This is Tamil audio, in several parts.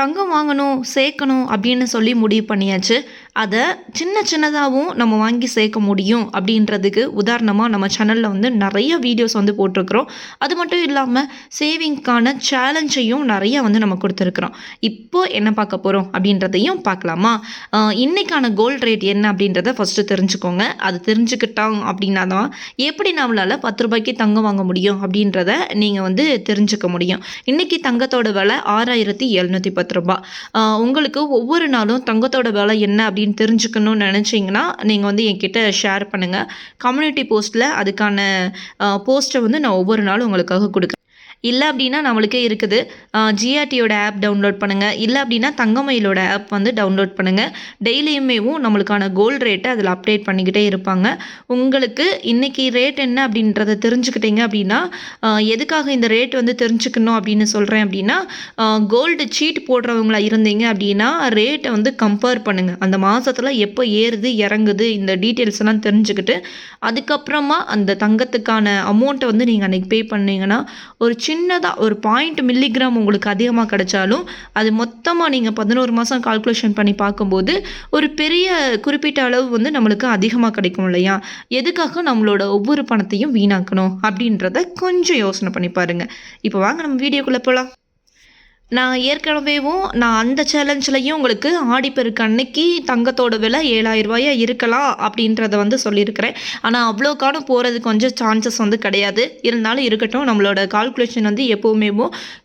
தங்கம் வாங்கணும் சேர்க்கணும் அப்படின்னு சொல்லி முடிவு பண்ணியாச்சு. அதை சின்ன சின்னதாகவும் நம்ம வாங்கி சேர்க்க முடியும் அப்படின்றதுக்கு உதாரணமாக நம்ம சேனலில் வந்து நிறைய வீடியோஸ் வந்து போட்டிருக்கிறோம். அது மட்டும் இல்லாமல் சேவிங்க்கான சேலஞ்சையும் நிறைய வந்து நம்ம கொடுத்துருக்குறோம். இப்போ என்ன பார்க்க போகிறோம் அப்படின்றதையும் பார்க்கலாமா? இன்றைக்கான கோல்ட் ரேட் என்ன அப்படின்றத ஃபஸ்ட்டு தெரிஞ்சுக்கோங்க. அது தெரிஞ்சுக்கிட்டோம் அப்படின்னா தான் எப்படி நம்மளால் பத்து ரூபாய்க்கு தங்கம் வாங்க முடியும் அப்படின்றத நீங்கள் வந்து தெரிஞ்சுக்க முடியும். இன்றைக்கி தங்கத்தோட விலை ஆறாயிரத்தி எழுநூற்றி பத்து ரூபாய். உங்களுக்கு ஒவ்வொரு நாளும் தங்கத்தோட விலை என்ன அப்படின்னு தெரிஞ்சுக்கணும்னு நினச்சிங்கன்னா நீங்கள் வந்து என்கிட்ட ஷேர் பண்ணுங்கள் கம்யூனிட்டி போஸ்ட்டில் அதுக்கான போஸ்ட்டை வந்து நான் ஒவ்வொரு நாளும் உங்களுக்காக கொடுக்குறேன். இல்லை அப்படின்னா நம்மளுக்கே இருக்குது. ஜிஆர்டியோட ஆப் டவுன்லோட் பண்ணுங்கள் இல்லை அப்படின்னா தங்கமயிலோட ஆப் வந்து டவுன்லோட் பண்ணுங்கள் டெய்லியுமேவும் நம்மளுக்கான கோல்டு ரேட்டை அதில் அப்டேட் பண்ணிக்கிட்டே இருப்பாங்க. உங்களுக்கு இன்றைக்கி ரேட் என்ன அப்படின்றத தெரிஞ்சுக்கிட்டீங்க அப்படின்னா எதுக்காக இந்த ரேட் வந்து தெரிஞ்சுக்கணும் அப்படின்னு சொல்கிறேன் அப்படின்னா கோல்டு சீட் போடுறவங்களா இருந்தீங்க அப்படின்னா ரேட்டை வந்து கம்பேர் பண்ணுங்கள் அந்த மாதத்தில் எப்போ ஏறுது இறங்குது இந்த டீட்டெயில்ஸ் எல்லாம் தெரிஞ்சுக்கிட்டு அதுக்கப்புறமா அந்த தங்கத்துக்கான அமௌண்ட்டை வந்து நீங்கள் அன்றைக்கி பே பண்ணீங்கன்னா ஒரு சின்னதாக ஒரு பாயிண்ட் மில்லிகிராம் உங்களுக்கு அதிகமாக கிடைச்சாலும் அது மொத்தமாக நீங்கள் பதினோரு மாதம் கால்குலேஷன் பண்ணி பார்க்கும்போது ஒரு பெரிய குறிப்பிட்ட அளவு வந்து நம்மளுக்கு அதிகமாக கிடைக்கும் இல்லையா? எதுக்காக நம்மளோட ஒவ்வொரு பணத்தையும் வீணாக்கணும் அப்படின்றத கொஞ்சம் யோசனை பண்ணி பாருங்கள் இப்போ வாங்க நம்ம வீடியோக்குள்ளே போகலாம் நான் ஏற்கனவேவும் நான் அந்த சேலஞ்சிலையும் உங்களுக்கு ஆடிப்பெருக்கு அன்னைக்கு தங்கத்தோட விலை ஏழாயிரரூபாயா இருக்கலாம் அப்படின்றத வந்து சொல்லியிருக்கிறேன். ஆனால் அவ்வளோக்கான போகிறது கொஞ்சம் சான்சஸ் வந்து கிடையாது. இருந்தாலும் இருக்கட்டும் நம்மளோட கால்குலேஷன் வந்து எப்போவுமே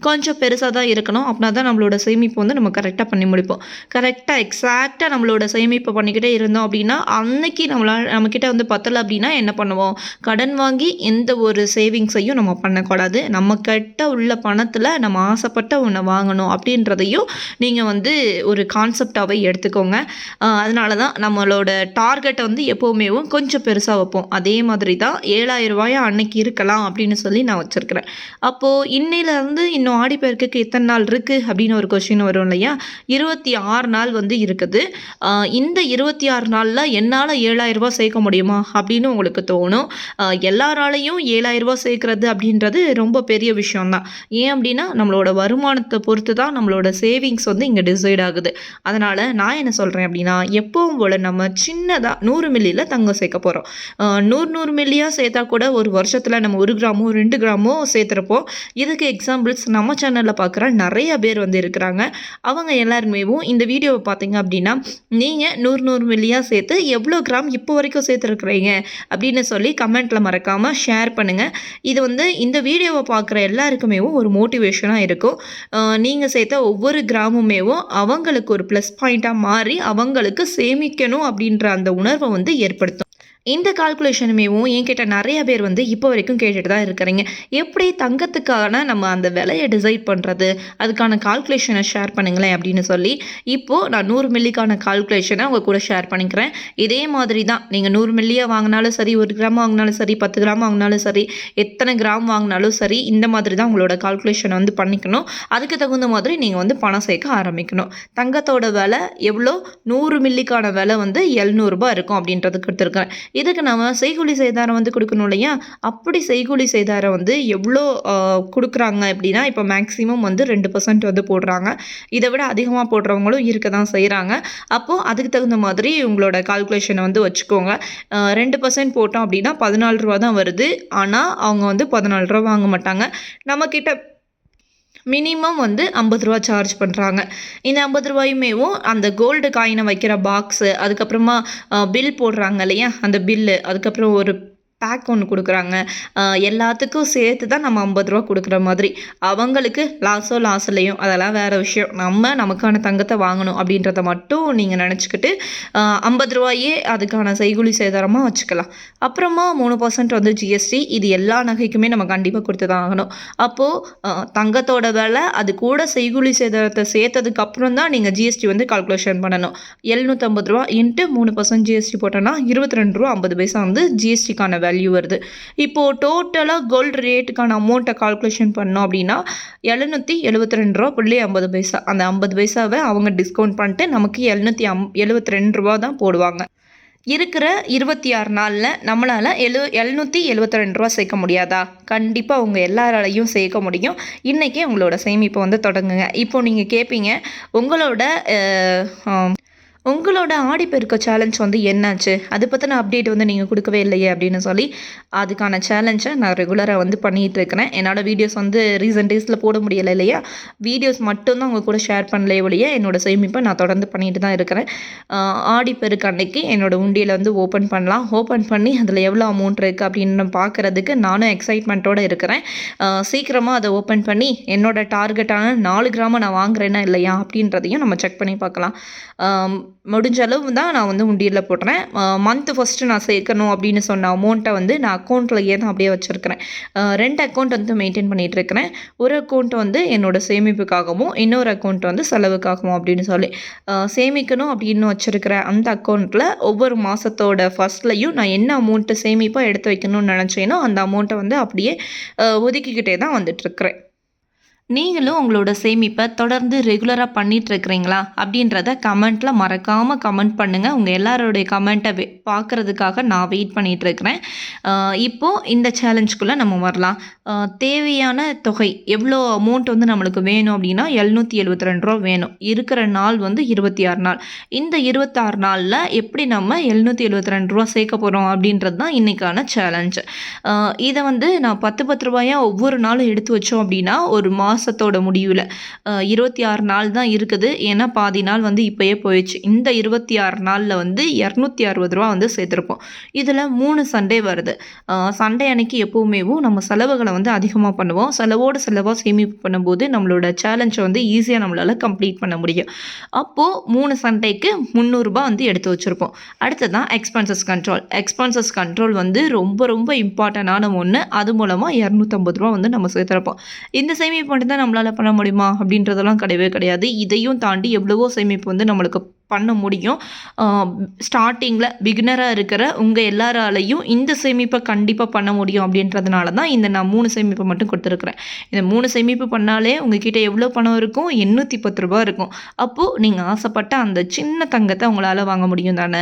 கொஞ்சம் பெருசாக தான் இருக்கணும். அப்படின்னா தான் நம்மளோட சேமிப்பு வந்து நம்ம கரெக்டாக பண்ணி முடிப்போம். கரெக்டாக எக்ஸாக்டாக நம்மளோட சேமிப்பு பண்ணிக்கிட்டே இருந்தோம் அப்படின்னா அன்னைக்கு நம்மளால் நம்மக்கிட்ட வந்து பத்தலை அப்படின்னா என்ன பண்ணுவோம்? கடன் வாங்கி எந்த ஒரு சேவிங்ஸையும் நம்ம பண்ணக்கூடாது. நம்ம கிட்ட உள்ள பணத்தில் நம்ம ஆசைப்பட்ட உணவு வாங்கணும் அப்படின்றதையும் நீங்கள் வந்து ஒரு கான்செப்டாகவே எடுத்துக்கோங்க. அதனால தான் நம்மளோட டார்கெட்டை வந்து எப்போவுமே கொஞ்சம் பெருசாக வைப்போம். அதே மாதிரி தான் ஏழாயிரம் ரூபாயா அன்னைக்கு இருக்கலாம் அப்படின்னு சொல்லி நான் வச்சுருக்கிறேன். அப்போது இன்னையிலேருந்து இன்னும் ஆடிப்பெருக்குக்கு எத்தனை நாள் இருக்குது அப்படின்னு ஒரு கொஷின் வரும் இல்லையா? இருபத்தி ஆறு நாள் வந்து இருக்குது. இந்த இருபத்தி ஆறு நாளில் என்னால் ஏழாயிரம் ரூபாய் சேர்க்க முடியுமா அப்படின்னு உங்களுக்கு தோணும். எல்லாராலையும் ஏழாயிரம் ரூபாய் அப்படின்றது ரொம்ப பெரிய விஷயம்தான். ஏன் அப்படின்னா நம்மளோட வருமானத்தை பொறுத்து தான் நம்மளோட சேவிங்ஸ் வந்து இங்கே டிசைட் ஆகுது. அதனால் நான் என்ன சொல்கிறேன் அப்படின்னா எப்பவும் போல் நம்ம சின்னதாக நூறு மில்லியில் தங்கம் சேர்க்க போகிறோம் நூறு நூறு மில்லியாக சேர்த்தா கூட ஒரு வருஷத்தில் நம்ம ஒரு கிராமோ ரெண்டு கிராமோ சேர்த்துறப்போ இதுக்கு எக்ஸாம்பிள்ஸ் நம்ம சேனலில் பார்க்குற நிறைய பேர் வந்து இருக்கிறாங்க. அவங்க எல்லாருமேவும் இந்த வீடியோவை பார்த்தீங்க அப்படின்னா நீங்கள் நூறு நூறு மில்லியாக சேர்த்து எவ்வளோ கிராம் இப்போ வரைக்கும் சேர்த்துருக்குறீங்க அப்படின்னு சொல்லி கமெண்ட்டில் மறக்காமல் ஷேர் பண்ணுங்கள் இது வந்து இந்த வீடியோவை பார்க்குற எல்லாருக்குமேவும் ஒரு மோட்டிவேஷனாக இருக்கும். நீங்கள் சேர்த்த ஒவ்வொரு கிராமுமேவும் அவங்களுக்கு ஒரு ப்ளஸ் பாயிண்ட்டாக மாறி அவங்களுக்கு சேமிக்கணும் அப்படின்ற அந்த உணர்வை வந்து ஏற்படுத்தும். இந்த கால்குலேஷனுமேவும் என்கிட்ட நிறைய பேர் வந்து இப்போ வரைக்கும் கேட்டுட்டு தான் இருக்கிறீங்க. எப்படி தங்கத்துக்கான நம்ம அந்த விலையை டிசைட் பண்ணுறது அதுக்கான கால்குலேஷனை ஷேர் பண்ணுங்களேன் அப்படின்னு சொல்லி இப்போது நான் நூறு மில்லிக்கான கால்குலேஷனை உங்கள் கூட ஷேர் பண்ணிக்கிறேன். இதே மாதிரி தான் நீங்கள் நூறு மில்லியாக வாங்கினாலும் சரி ஒரு கிராம் வாங்கினாலும் சரி பத்து கிராம் வாங்கினாலும் சரி எத்தனை கிராம் வாங்கினாலும் சரி இந்த மாதிரி தான் உங்களோட கால்குலேஷனை வந்து பண்ணிக்கணும். அதுக்கு தகுந்த மாதிரி நீங்கள் வந்து பணம் சேர்க்க ஆரம்பிக்கணும். தங்கத்தோட விலை எவ்வளோ? நூறு மில்லிக்கான விலை வந்து எழுநூறுபா இருக்கும் அப்படின்றது கொடுத்துருக்கேன் இதுக்கு நம்ம செய்கூலி சேதாரம் வந்து கொடுக்கணும் இல்லையா? அப்படி செய்கூலி சேதாரம் வந்து எவ்வளோ கொடுக்குறாங்க அப்படின்னா இப்போ மேக்ஸிமம் வந்து ரெண்டு பர்சன்ட் வந்து போடுறாங்க. இதை விட அதிகமாக போடுறவங்களும் இருக்க தான் செய்கிறாங்க அப்போது அதுக்கு தகுந்த மாதிரி உங்களோட கால்குலேஷனை வந்து வச்சுக்கோங்க. ரெண்டு பர்சன்ட் போட்டோம் அப்படின்னா பதினாலு ரூபா தான் வருது. ஆனால் அவங்க வந்து பதினாலு ரூபா வாங்க மாட்டாங்க. நம்மக்கிட்ட மினிமம் வந்து ஐம்பது ரூபா சார்ஜ் பண்ணுறாங்க இந்த ஐம்பது ரூபாயுமேவும் அந்த கோல்டு காயினை வைக்கிற பாக்ஸு அதுக்கப்புறமா பில் போடுறாங்க இல்லையா? அந்த பில்லு அதுக்கப்புறம் ஒரு பேக் ஒன்று கொடுக்குறாங்க. எல்லாத்துக்கும் சேர்த்து தான் நம்ம ஐம்பது ரூபா கொடுக்குற மாதிரி. அவங்களுக்கு லாஸோ லாஸ் இல்லையோ அதெல்லாம் வேறு விஷயம். நம்ம நமக்கான தங்கத்தை வாங்கணும் அப்படின்றத மட்டும் நீங்கள் நினச்சிக்கிட்டு ஐம்பது ரூபாயே அதுக்கான செய்கூலி சேதாரமாக வச்சுக்கலாம். அப்புறமா மூணு பர்சன்ட் வந்து ஜிஎஸ்டி இது எல்லா நகைக்குமே நம்ம கண்டிப்பாக கொடுத்து தான் ஆகணும் அப்போது தங்கத்தோட விலை அது கூட செய்கூலி சேதாரத்தை சேர்த்ததுக்கு அப்புறம் தான் நீங்கள் ஜிஎஸ்டி வந்து கால்குலேஷன் பண்ணணும். எழுநூற்றம்பது ரூபா இன்ட்டு மூணு பர்சன்ட் ஜிஎஸ்டி போட்டோன்னா இருபத்தி ரெண்டு ரூபா ஐம்பது பைசா வந்து ஜிஎஸ்டிக்கான வேலை வேல்யூ வருது. இப்போது டோட்டலாக கோல்டு ரேட்டுக்கான அமௌண்ட்டை கால்குலேஷன் பண்ணோம் அப்படின்னா எழுநூற்றி எழுபத்தி ரெண்டு ரூபா புள்ளி ஐம்பது பைசா. அந்த ஐம்பது பைசாவை அவங்க டிஸ்கவுண்ட் பண்ணிட்டு நமக்கு எழுநூற்றி அம் எழுபத்தி ரெண்டு ரூபா தான் போடுவாங்க. இருக்கிற இருபத்தி ஆறு நாளில் நம்மளால் எழு எழுநூற்றி எழுபத்தி ரெண்டு ரூபா சேர்க்க முடியாதா? கண்டிப்பாக உங்கள் எல்லாராலையும் சேர்க்க முடியும். இன்றைக்கே உங்களோட சேமிப்பை வந்து தொடங்குங்க. இப்போ நீங்கள் கேட்பீங்க உங்களோட உங்களோட ஆடிப்பெருக்க சேலஞ்ச் வந்து என்னாச்சு? அதை பற்றின அப்டேட் வந்து நீங்கள் கொடுக்கவே இல்லையே அப்படின்னு சொல்லி அதுக்கான சேலஞ்சை நான் ரெகுலராக வந்து பண்ணிகிட்டு இருக்கிறேன். என்னோடய வீடியோஸ் வந்து ரீசெண்ட் டேஸில் போட முடியலை இல்லையா? வீடியோஸ் மட்டும்தான் உங்கள் கூட ஷேர் பண்ணலையே ஒழிய என்னோட சேமிப்பை நான் தொடர்ந்து பண்ணிட்டு தான் இருக்கிறேன். ஆடிப்பெருக்கு அன்னைக்கு என்னோட உண்டியில் வந்து ஓப்பன் பண்ணலாம். ஓப்பன் பண்ணி அதில் எவ்வளோ அமௌண்ட் இருக்குது அப்படின்னு பார்க்குறதுக்கு நானும் எக்ஸைட்மெண்ட்டோடு இருக்கிறேன். சீக்கிரமாக அதை ஓப்பன் பண்ணி என்னோட டார்கெட்டான நாலு கிராமம் நான் வாங்குறேன்னா இல்லையா அப்படின்றதையும் நம்ம செக் பண்ணி பார்க்கலாம். முடிஞ்ச அளவு தான் நான் வந்து உண்டியலில் போடுறேன் மந்த்து ஃபஸ்ட்டு நான் சேர்க்கணும் அப்படின்னு சொன்ன அமௌண்ட்டை வந்து நான் அக்கௌண்ட்லையே தான் அப்படியே வச்சுருக்கிறேன். ரெண்டு அக்கௌண்ட் வந்து மெயின்டைன் பண்ணிகிட்டு இருக்கிறேன். ஒரு அக்கௌண்ட் வந்து என்னோட சேமிப்புக்காகவும் இன்னொரு அக்கௌண்ட் வந்து செலவுக்காகவும் அப்படின்னு சொல்லி. சேமிக்கணும் அப்படின்னு வச்சுருக்கிற அந்த அக்கௌண்ட்டில் ஒவ்வொரு மாதத்தோட ஃபஸ்ட்லையும் நான் என்ன அமௌண்ட்டு சேமிப்பாக எடுத்து வைக்கணும்னு நினச்சேனோ அந்த அமௌண்ட்டை வந்து அப்படியே ஒதுக்கிக்கிட்டே தான் வந்துட்டுருக்கிறேன் நீங்களும் உங்களோட சேமிப்பை தொடர்ந்து ரெகுலராக பண்ணிட்டு இருக்கிறீங்களா அப்படின்றத கமெண்ட்டில் மறக்காமல் கமெண்ட் பண்ணுங்கள் உங்கள் எல்லாரோடைய கமெண்ட்டை வெ பார்க்குறதுக்காக நான் வெயிட் பண்ணிட்டு இருக்கிறேன் இப்போ இந்த சேலஞ்சுக்குள்ளே நம்ம வரலாம். தேவையான தொகை எவ்வளோ அமௌண்ட் வந்து நம்மளுக்கு வேணும் அப்படின்னா எழுநூற்றி எழுபத்தி ரெண்டு ரூபா வேணும். இருக்கிற நாள் வந்து இருபத்தி ஆறு நாள். இந்த இருபத்தாறு நாளில் எப்படி நம்ம எழுநூற்றி எழுபத்தி ரெண்டு ரூபா சேர்க்க போகிறோம் அப்படின்றது தான் இன்றைக்கான சேலஞ்சு இதை வந்து நான் பத்து பத்து ரூபாயாக ஒவ்வொரு நாளும் எடுத்து வச்சோம் அப்படின்னா ஒரு மாதம் மாதத்தோட முடிவில். இருபத்தி ஆறு நாள் தான் இருக்குது. ஏன்னா பாதி நாள் வந்து இப்போயே போயிடுச்சு. இந்த இருபத்தி ஆறு நாளில் வந்து இரநூத்தி அறுபது ரூபா வந்து சேர்த்துருப்போம். இதில் மூணு சண்டே வருது. சண்டே அன்னைக்கு எப்போவுமேவும் நம்ம செலவுகளை வந்து அதிகமாக பண்ணுவோம். செலவோடு செலவாக சேமிப்பு பண்ணும்போது நம்மளோட சேலஞ்சை வந்து ஈஸியாக நம்மளால் கம்ப்ளீட் பண்ண முடியும். அப்போது மூணு சண்டேக்கு முந்நூறுரூபா வந்து எடுத்து வச்சுருப்போம். அடுத்ததான் எக்ஸ்பென்சஸ் கண்ட்ரோல் எக்ஸ்பென்சஸ் கண்ட்ரோல் வந்து ரொம்ப ரொம்ப இம்பார்ட்டண்டான ஒன்று அது மூலமாக இரநூத்தம்பது ரூபா வந்து நம்ம சேர்த்துருப்போம். இந்த சேமிப்பு மட்டும்தான் நம்மளால் பண்ண முடியுமா? அப்படின்றதெல்லாம் கிடையவே கிடையாது. இதையும் தாண்டி எவ்வளவோ சேமிப்பு வந்து நம்மளுக்கு பண்ண முடியும். ஸ்டார்டிங்கில் பிகினராக இருக்கிற உங்கள் எல்லாராலையும் இந்த சேமிப்பை கண்டிப்பாக பண்ண முடியும் அப்படின்றதுனால தான் இந்த நான் மூணு சேமிப்பை மட்டும் கொடுத்துருக்குறேன். இந்த மூணு சேமிப்பு பண்ணாலே உங்ககிட்ட எவ்வளோ பணம் இருக்கும்? எண்ணூற்றி பத்து ரூபா இருக்கும். அப்போது நீங்கள் ஆசைப்பட்ட அந்த சின்ன தங்கத்தை உங்களால் வாங்க முடியும் தானே?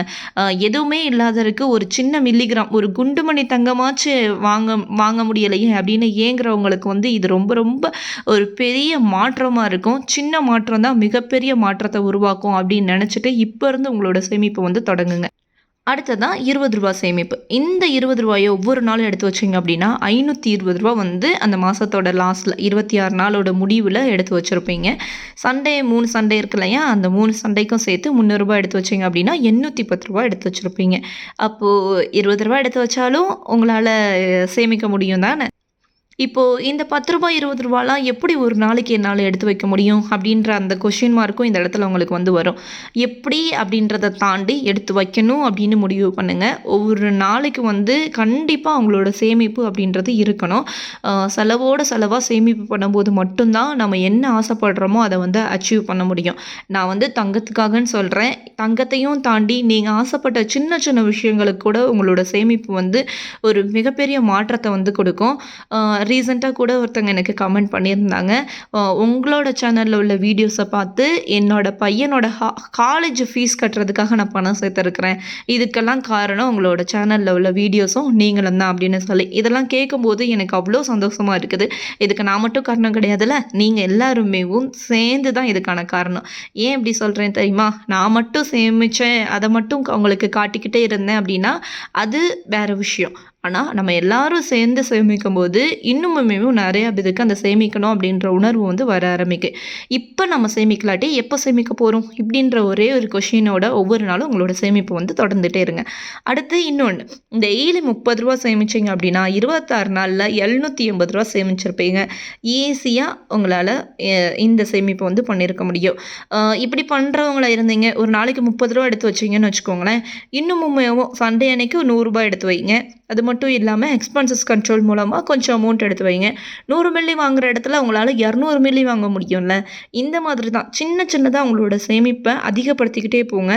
எதுவுமே இல்லாதருக்கு ஒரு சின்ன மில்லிகிராம் ஒரு குண்டுமணி தங்கமாச்சு வாங்க வாங்க முடியலையே அப்படின்னு ஏங்குறவங்களுக்கு வந்து இது ரொம்ப ரொம்ப ஒரு பெரிய மாற்றமாக இருக்கும். சின்ன மாற்றம் தான் மிகப்பெரிய மாற்றத்தை உருவாக்கும் அப்படின்னு நினச்சிட்டு இப்போ இருந்து உங்களோட சேமிப்பை வந்து தொடங்குங்க. அடுத்ததான் இருபது ரூபா சேமிப்பு. இந்த இருபது ரூபாயை ஒவ்வொரு நாளும் எடுத்து வச்சிங்க அப்படின்னா ஐநூற்றி இருபது ரூபா வந்து அந்த மாதத்தோட லாஸ்ட்டில் இருபத்தி ஆறு நாளோட முடிவில் எடுத்து வச்சுருப்பீங்க. சண்டே மூணு சண்டே இருக்கு இல்லையா? அந்த மூணு சண்டைக்கும் சேர்த்து முந்நூறுரூபா எடுத்து வச்சிங்க அப்படின்னா எண்ணூற்றி பத்து ரூபா எடுத்து வச்சுருப்பீங்க. அப்போது இருபது ரூபா எடுத்து வச்சாலும் உங்களால் சேமிக்க முடியும் தானே? இப்போது இந்த பத்து ரூபாய் இருபது ரூபாலாம் எப்படி ஒரு நாளைக்கு என்னால் எடுத்து வைக்க முடியும்? அப்படின்ற அந்த கொஷின் மார்க்கும் இந்த இடத்துல உங்களுக்கு வந்து வரும். எப்படி அப்படின்றத தாண்டி எடுத்து வைக்கணும் அப்படின்னு முடிவு பண்ணுங்கள் ஒவ்வொரு நாளைக்கு வந்து கண்டிப்பாக அவங்களோட சேமிப்பு அப்படின்றது இருக்கணும். செலவோட செலவாக சேமிப்பு பண்ணும்போது மட்டும்தான் நம்ம என்ன ஆசைப்படுறோமோ அதை வந்து அச்சீவ் பண்ண முடியும். நான் வந்து தங்கத்துக்காகன்னு சொல்கிறேன் தங்கத்தையும் தாண்டி நீங்கள் ஆசைப்பட்ட சின்ன சின்ன விஷயங்களுக்கு கூட உங்களோட சேமிப்பு வந்து ஒரு மிகப்பெரிய மாற்றத்தை வந்து கொடுக்கும். ரீசெண்டாக கூட ஒருத்தங்க எனக்கு கமெண்ட் பண்ணியிருந்தாங்க. உங்களோட சேனலில் உள்ள வீடியோஸை பார்த்து என்னோட பையனோட காலேஜ் ஃபீஸ் கட்டுறதுக்காக நான் பணம் சேர்த்துருக்குறேன். இதுக்கெல்லாம் காரணம் உங்களோட சேனலில் உள்ள வீடியோஸும் நீங்களும் தான் அப்படின்னு சொல்லி. இதெல்லாம் கேட்கும்போது எனக்கு அவ்வளோ சந்தோஷமாக இருக்குது. இதுக்கு நான் மட்டும் காரணம் கிடையாதுல்ல நீங்கள் எல்லாருமேவும் சேர்ந்து தான் இதுக்கான காரணம். ஏன் இப்படி சொல்கிறேன் தெரியுமா? நான் மட்டும் சேமித்தேன் அதை மட்டும் அவங்களுக்கு காட்டிக்கிட்டே இருந்தேன் அப்படின்னா அது வேறு விஷயம். ஆனால் நம்ம எல்லாரும் சேர்ந்து சேமிக்கும் போது இன்னுமுமே நிறையா பேருக்கு அந்த சேமிக்கணும் அப்படின்ற உணர்வு வந்து வர ஆரம்பிக்கு. இப்போ நம்ம சேமிக்கலாட்டி எப்போ சேமிக்க போகிறோம் இப்படின்ற ஒரே ஒரு கொஷினோட ஒவ்வொரு நாளும் உங்களோட சேமிப்பு வந்து தொடர்ந்துகிட்டே இருங்க. அடுத்து இன்னொன்று டெய்லி முப்பது ரூபா சேமிச்சிங்க அப்படின்னா இருபத்தாறு நாளில் எழுநூற்றி எண்பது ரூபா சேமிச்சிருப்பீங்க. ஈஸியாக உங்களால் இந்த சேமிப்பை வந்து பண்ணியிருக்க முடியும். இப்படி பண்ணுறவங்களா இருந்தீங்க ஒரு நாளைக்கு முப்பது ரூபா எடுத்து வச்சிங்கன்னு வச்சுக்கோங்களேன். இன்னும் சண்டே அன்னைக்கு நூறுரூபா எடுத்து வைங்க. அது மட்டும் இல்லாமல் எக்ஸ்பென்சஸ் கண்ட்ரோல் மூலமாக கொஞ்சம் அமௌண்ட் எடுத்து வைங்க. நூறு மில்லி வாங்குகிற இடத்துல உங்களால் இரநூறு மில்லி வாங்க முடியும்ல. இந்த மாதிரி தான் சின்ன சின்னதாக உங்களோட சேமிப்பை அதிகப்படுத்திக்கிட்டே போங்க.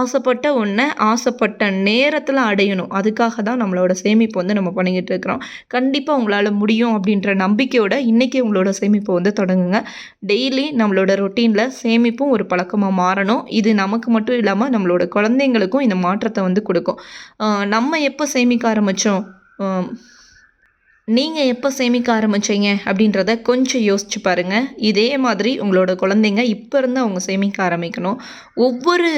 ஆசைப்பட்ட ஒன்றை ஆசைப்பட்ட நேரத்தில் அடையணும். அதுக்காக தான் நம்மளோட சேமிப்பு வந்து நம்ம பண்ணிக்கிட்டு இருக்கிறோம். கண்டிப்பாக உங்களால் முடியும் அப்படின்ற நம்பிக்கையோட இன்றைக்கி உங்களோட சேமிப்பை வந்து தொடங்குங்க. டெய்லி நம்மளோட ரொட்டீனில் சேமிப்பும் ஒரு பழக்கமாக மாறணும். இது நமக்கு மட்டும் இல்லாமல் நம்மளோட குழந்தைங்களுக்கும் இந்த மாற்றத்தை வந்து கொடுக்கும். நம்ம எப்போ சேமிக்க ஆரம்பித்தோம் நீங்கள் எப்போ சேமிக்க ஆரம்பிச்சீங்க அப்படின்றத கொஞ்சம் யோசிச்சு பாருங்கள் இதே மாதிரி உங்களோட குழந்தைங்க இப்போ இருந்து அவங்க சேமிக்க ஆரம்பிக்கணும். ஒவ்வொரு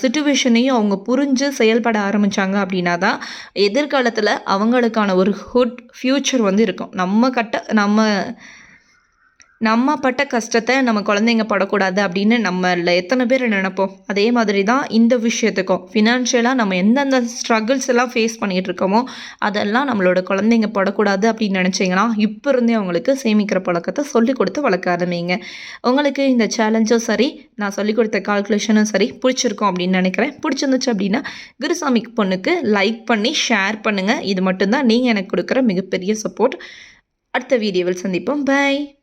சுச்சுவேஷனையும் அவங்க புரிஞ்சு செயல்பட ஆரம்பித்தாங்க அப்படின்னா தான் எதிர்காலத்தில் அவங்களுக்கான ஒரு ஹுட் ஃப்யூச்சர் வந்து இருக்கும். நம்ம கட்ட நம்ம நம்ம பட்ட கஷ்டத்தை நம்ம குழந்தைங்க படக்கூடாது அப்படின்னு நம்மள எத்தனை பேர் நினைப்போம்? அதே மாதிரி தான் இந்த விஷயத்துக்கும். ஃபினான்ஷியலாக நம்ம எந்தெந்த ஸ்ட்ரகிள்ஸ் எல்லாம் ஃபேஸ் பண்ணிகிட்டு இருக்கோமோ அதெல்லாம் நம்மளோட குழந்தைங்க படக்கூடாது அப்படின்னு நினச்சிங்கன்னா இப்போ இருந்தே அவங்களுக்கு சேமிக்கிற பழக்கத்தை சொல்லி கொடுத்து வளர்க்க ஆரம்பிங்க. உங்களுக்கு இந்த சேலஞ்சும் சரி நான் சொல்லிக் கொடுத்த கால்குலேஷனும் சரி பிடிச்சிருக்கும் அப்படின்னு நினைக்கிறேன். பிடிச்சிருந்துச்சு அப்படின்னா குருசாமி பொண்ணுக்கு லைக் பண்ணி ஷேர் பண்ணுங்கள் இது மட்டும்தான் நீங்கள் எனக்கு கொடுக்குற மிகப்பெரிய சப்போர்ட் அடுத்த வீடியோவில் சந்திப்போம். பை